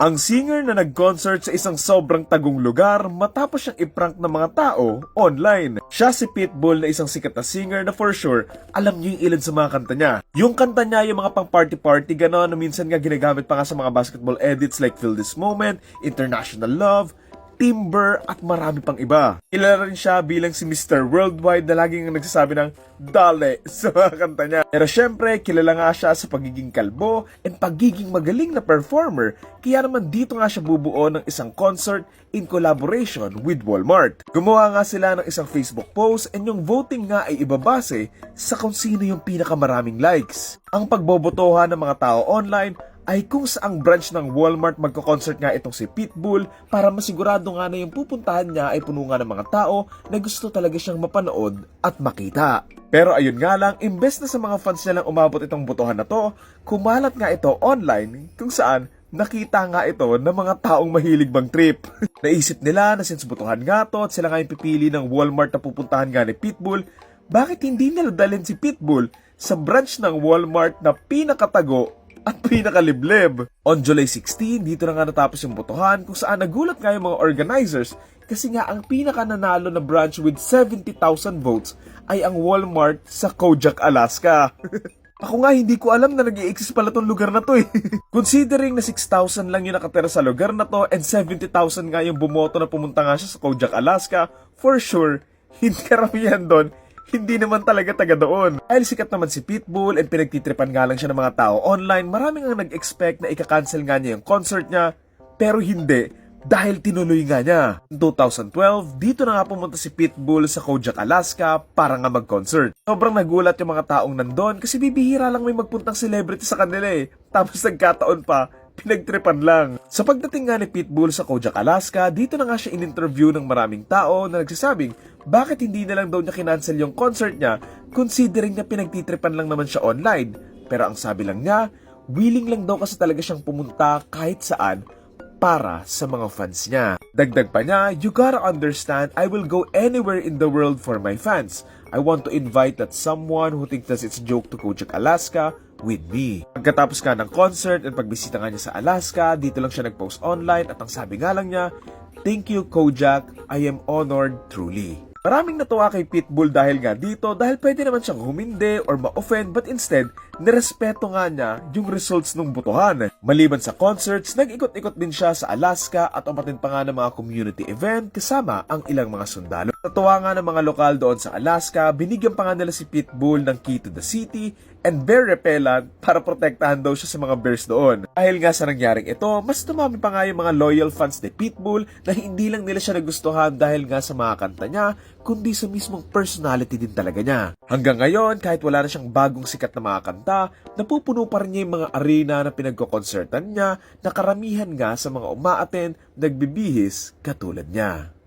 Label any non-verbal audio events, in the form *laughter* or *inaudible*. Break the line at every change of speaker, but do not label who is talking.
Ang singer na nag-concert sa isang sobrang tagong lugar matapos siyang iprank ng mga tao online. Siya si Pitbull na isang sikat na singer na for sure alam niyo yung ilan sa mga kanta niya. Yung kanta niya yung mga pang party-party gano'n na minsan nga ginagamit pa nga sa mga basketball edits like Feel This Moment, International Love, Timber at marami pang iba. Kilala rin siya bilang si Mr. Worldwide na laging nagsasabi ng dale *laughs* sa mga kanta niya. Pero syempre, kilala nga siya sa pagiging kalbo and pagiging magaling na performer kaya naman dito nga siya bubuo ng isang concert in collaboration with Walmart. Gumawa nga sila ng isang Facebook post and yung voting nga ay ibabase sa kung sino yung pinakamaraming likes. Ang pagbobotohan ng mga tao online ay kung saang branch ng Walmart magko-concert nga itong si Pitbull para masigurado nga na yung pupuntahan niya ay puno nga ng mga tao na gusto talaga siyang mapanood at makita. Pero ayun nga lang, imbes na sa mga fans niya lang umabot itong botohan na to, kumalat nga ito online kung saan nakita nga ito ng mga taong mahilig bang trip. *laughs* Naisip nila na since botohan nga to at sila nga yung pipili ng Walmart na pupuntahan nga ni Pitbull, bakit hindi nila dalhin si Pitbull sa branch ng Walmart na pinakatago at pinakaliblib. On July 16, dito na nga natapos yung botohan kung saan nagulat nga yung mga organizers kasi nga ang pinaka nanalo na branch with 70,000 votes ay ang Walmart sa Kojak, Alaska. *laughs* Ako nga hindi ko alam na nag exist pala tong lugar na to eh. *laughs* Considering na 6,000 lang yung nakatira sa lugar na to and 70,000 nga yung bumoto na pumunta nga siya sa Kojak, Alaska, for sure, hindi karamihan doon hindi naman talaga taga doon. Dahil sikat naman si Pitbull at pinagtitripan nga lang siya ng mga tao online, maraming ang nag-expect na ika-cancel nga niya yung concert niya, pero hindi dahil tinuloy nga niya. In 2012, dito na nga pumunta si Pitbull sa Kojak, Alaska para nga mag-concert. Sobrang nagulat yung mga taong nandun kasi bibihira lang may magpuntang celebrity sa kanila eh. Tapos nagkataon pa, pinagtripan lang. Sa pagdating nga ni Pitbull sa Kojak, Alaska, dito na nga siya in-interview ng maraming tao na nagsasabing bakit hindi na lang daw niya kinancel yung concert niya considering na pinagtitripan lang naman siya online. Pero ang sabi lang niya, willing lang daw kasi talaga siyang pumunta kahit saan para sa mga fans niya. Dagdag pa niya, you gotta understand, I will go anywhere in the world for my fans. I want to invite that someone who thinks that it's a joke to Kojak, Alaska with me. Pagkatapos nga ng concert at pagbisita nga niya sa Alaska, dito lang siya nag-post online at ang sabi nga lang niya, Thank you Kojak, I am honored truly. Maraming natuwa kay Pitbull dahil nga dito dahil pwede naman siyang humindi or ma-offend but instead, nirespeto nga niya yung results ng botohan. Maliban sa concerts, nag-ikot-ikot din siya sa Alaska at umatin pa nga ng mga community event kasama ang ilang mga sundalo. Natuwa nga ng mga lokal doon sa Alaska, binigyan pa nga nila si Pitbull ng key to the city and bear repellent para protektahan daw siya sa mga bears doon. Dahil nga sa nangyaring ito, mas dumami pa nga yung mga loyal fans ni Pitbull na hindi lang nila siya nagustuhan dahil nga sa mga kanta niya, kundi sa mismong personality din talaga niya. Hanggang ngayon, kahit wala na siyang bagong sikat na mga kanta, napupuno pa rin niya yung mga arena na pinagkokonsertan niya na karamihan nga sa mga umaaten, nagbibihis katulad niya.